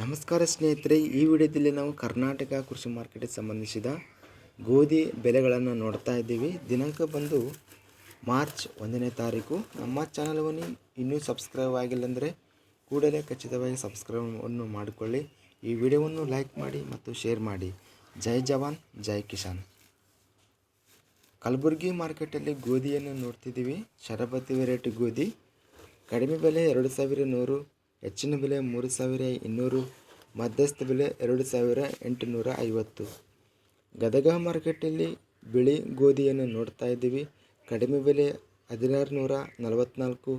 ನಮಸ್ಕಾರ ಸ್ನೇಹಿತರೆ, ಈ ವಿಡಿಯೋದಲ್ಲಿ ನಾವು ಕರ್ನಾಟಕ ಕೃಷಿ ಮಾರ್ಕೆಟ್ಗೆ ಸಂಬಂಧಿಸಿದ ಗೋಧಿ ಬೆಲೆಗಳನ್ನು ನೋಡ್ತಾ ಇದ್ದೀವಿ. ದಿನಾಂಕ ಬಂದು ಮಾರ್ಚ್ ಒಂದನೇ ತಾರೀಕು. ನಮ್ಮ ಚಾನಲ್ವನ್ನು ಇನ್ನೂ ಸಬ್ಸ್ಕ್ರೈಬ್ ಆಗಿಲ್ಲ ಅಂದರೆ ಕೂಡಲೇ ಖಚಿತವಾಗಿ ಸಬ್ಸ್ಕ್ರೈಬನ್ನು ಮಾಡಿಕೊಳ್ಳಿ. ಈ ವಿಡಿಯೋವನ್ನು ಲೈಕ್ ಮಾಡಿ ಮತ್ತು ಶೇರ್ ಮಾಡಿ. ಜೈ ಜವಾನ್, ಜೈ ಕಿಸಾನ್. ಕಲಬುರಗಿ ಮಾರ್ಕೆಟಲ್ಲಿ ಗೋಧಿಯನ್ನು ನೋಡ್ತಿದ್ದೀವಿ. ಶರಬತಿ ವೆರೈಟಿ ಗೋಧಿ. ಕಡಿಮೆ ಬೆಲೆ ಎರಡು ಸಾವಿರ ನೂರು ಹೆಚ್ಚಿನ ಬೆಲೆ ಮೂರು ಸಾವಿರ ಇನ್ನೂರು, ಮಧ್ಯಸ್ಥ ಬೆಲೆ ಎರಡು ಸಾವಿರ ಎಂಟುನೂರ ಐವತ್ತು. ಗದಗ ಮಾರ್ಕೆಟಲ್ಲಿ ಬಿಳಿ ಗೋಧಿಯನ್ನು ನೋಡ್ತಾ ಇದ್ದೀವಿ. ಕಡಿಮೆ ಬೆಲೆ ಹದಿನಾರು ನೂರ ನಲವತ್ತ್ನಾಲ್ಕು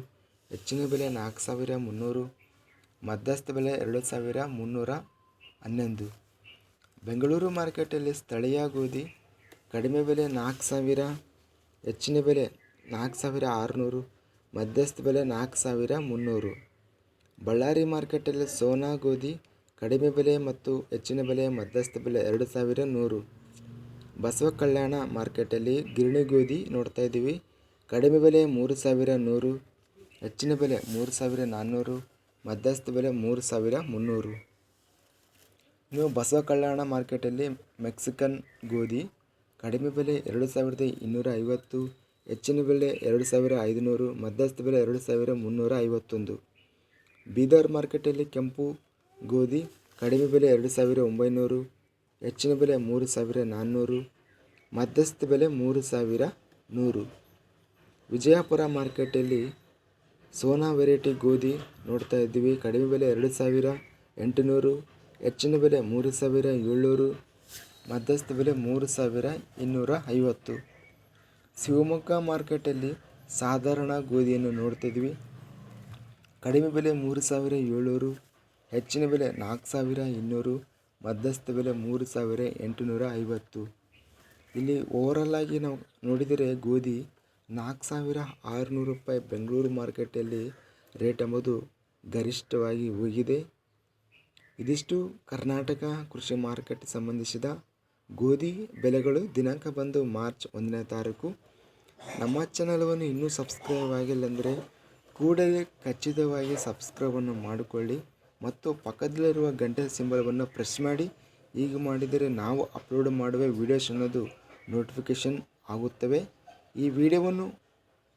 ಹೆಚ್ಚಿನ ಬೆಲೆ ನಾಲ್ಕು ಸಾವಿರ ಮುನ್ನೂರು, ಮಧ್ಯಸ್ಥ ಬೆಲೆ ಎರಡು ಸಾವಿರ ಮುನ್ನೂರ ಹನ್ನೊಂದು. ಬೆಂಗಳೂರು ಮಾರ್ಕೆಟಲ್ಲಿ ಸ್ಥಳೀಯ ಗೋಧಿ ಕಡಿಮೆ ಬೆಲೆ ನಾಲ್ಕು ಸಾವಿರ, ಹೆಚ್ಚಿನ ಬೆಲೆ ನಾಲ್ಕು ಸಾವಿರ ಆರುನೂರು, ಮಧ್ಯಸ್ಥ ಬೆಲೆ ನಾಲ್ಕು ಸಾವಿರ ಮುನ್ನೂರು. ಬಳ್ಳಾರಿ ಮಾರ್ಕೆಟಲ್ಲಿ ಸೋನಾ ಗೋಧಿ, ಕಡಿಮೆ ಬೆಲೆ ಮತ್ತು ಹೆಚ್ಚಿನ ಬೆಲೆ, ಮಧ್ಯಸ್ಥ ಬೆಲೆ ಎರಡು ಸಾವಿರ ನೂರು. ಬಸವ ಕಲ್ಯಾಣ ಮಾರ್ಕೆಟಲ್ಲಿ ಗಿರಣಿ ಗೋಧಿ ನೋಡ್ತಾ ಇದ್ದೀವಿ. ಕಡಿಮೆ ಬೆಲೆ ಮೂರು ಸಾವಿರ ನೂರು, ಹೆಚ್ಚಿನ ಬೆಲೆ ಮೂರು ಸಾವಿರ ನಾನ್ನೂರು, ಮಧ್ಯಸ್ಥ ಬೆಲೆ ಮೂರು ಸಾವಿರ ಮುನ್ನೂರು. ಇನ್ನು ಬಸವ ಕಲ್ಯಾಣ ಮಾರ್ಕೆಟಲ್ಲಿ ಮೆಕ್ಸಿಕನ್ ಗೋಧಿ, ಕಡಿಮೆ ಬೆಲೆ ಎರಡು ಸಾವಿರದ ಇನ್ನೂರ ಐವತ್ತು, ಹೆಚ್ಚಿನ ಬೆಲೆ ಎರಡು ಸಾವಿರ ಐದುನೂರು, ಮಧ್ಯಸ್ಥ ಬೆಲೆ ಎರಡು ಸಾವಿರ ಮುನ್ನೂರ ಐವತ್ತೊಂದು. ಬೀದರ್ ಮಾರ್ಕೆಟಲ್ಲಿ ಕೆಂಪು ಗೋಧಿ, ಕಡಿಮೆ ಬೆಲೆ ಎರಡು ಸಾವಿರ ಒಂಬೈನೂರು, ಹೆಚ್ಚಿನ ಬೆಲೆ ಮೂರು ಸಾವಿರ ನಾನ್ನೂರು, ಮಧ್ಯಸ್ಥ ಬೆಲೆ ಮೂರು ಸಾವಿರ ನೂರು. ವಿಜಯಪುರ ಮಾರ್ಕೆಟಲ್ಲಿ ಸೋನಾ ವೆರೈಟಿ ಗೋಧಿ ನೋಡ್ತಾ ಇದ್ದೀವಿ. ಕಡಿಮೆ ಬೆಲೆ ಎರಡು ಸಾವಿರ ಎಂಟುನೂರು, ಹೆಚ್ಚಿನ ಬೆಲೆ ಮೂರು ಸಾವಿರ ಏಳ್ನೂರು, ಮಧ್ಯಸ್ಥ ಬೆಲೆ ಮೂರು ಸಾವಿರ ಇನ್ನೂರ ಐವತ್ತು. ಶಿವಮೊಗ್ಗ ಮಾರ್ಕೆಟಲ್ಲಿ ಸಾಧಾರಣ ಗೋಧಿಯನ್ನು ನೋಡ್ತಿದ್ವಿ ಕಡಿಮೆ ಬೆಲೆ ಮೂರು ಸಾವಿರ ಏಳ್ನೂರು, ಹೆಚ್ಚಿನ ಬೆಲೆ ನಾಲ್ಕು ಸಾವಿರ ಇನ್ನೂರು, ಮಧ್ಯಸ್ಥ ಬೆಲೆ ಮೂರು ಸಾವಿರ ಎಂಟುನೂರ ಐವತ್ತು. ಇಲ್ಲಿ ಓವರಲ್ ಆಗಿ ನಾವು ನೋಡಿದರೆ ಗೋಧಿ ನಾಲ್ಕು ಸಾವಿರ ಆರುನೂರು ರೂಪಾಯಿ ಬೆಂಗಳೂರು ಮಾರ್ಕೆಟಲ್ಲಿ ರೇಟ್ ಎಂಬುದು ಗರಿಷ್ಠವಾಗಿ ಹೋಗಿದೆ. ಇದಿಷ್ಟು ಕರ್ನಾಟಕ ಕೃಷಿ ಮಾರ್ಕೆಟ್ ಸಂಬಂಧಿಸಿದ ಗೋಧಿ ಬೆಲೆಗಳು ದಿನಾಂಕ ಬಂದು ಮಾರ್ಚ್ ಒಂದನೇ ತಾರೀಕು. ನಮ್ಮ ಚಾನಲ್ವನ್ನು ಇನ್ನೂ ಸಬ್ಸ್ಕ್ರೈಬ್ ಆಗಿಲ್ಲ ಅಂದರೆ ಕೂಡಲೇ ಖಚಿತವಾಗಿ ಸಬ್ಸ್ಕ್ರೈಬನ್ನು ಮಾಡಿಕೊಳ್ಳಿ ಮತ್ತು ಪಕ್ಕದಲ್ಲಿರುವ ಗಂಟೆ ಸಿಂಬಲವನ್ನು ಪ್ರೆಸ್ ಮಾಡಿ. ಹೀಗೆ ಮಾಡಿದರೆ ನಾವು ಅಪ್ಲೋಡ್ ಮಾಡುವ ವೀಡಿಯೋಸ್ ಅನ್ನೋದು ನೋಟಿಫಿಕೇಷನ್ ಆಗುತ್ತವೆ. ಈ ವಿಡಿಯೋವನ್ನು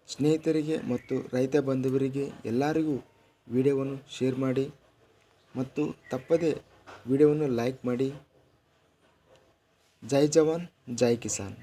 ಸ್ನೇಹಿತರಿಗೆ ಮತ್ತು ರೈತ ಬಾಂಧವರಿಗೆ ಎಲ್ಲರಿಗೂ ವಿಡಿಯೋವನ್ನು ಶೇರ್ ಮಾಡಿ ಮತ್ತು ತಪ್ಪದೆ ವಿಡಿಯೋವನ್ನು ಲೈಕ್ ಮಾಡಿ. ಜೈ ಜವಾನ್, ಜೈ ಕಿಸಾನ್.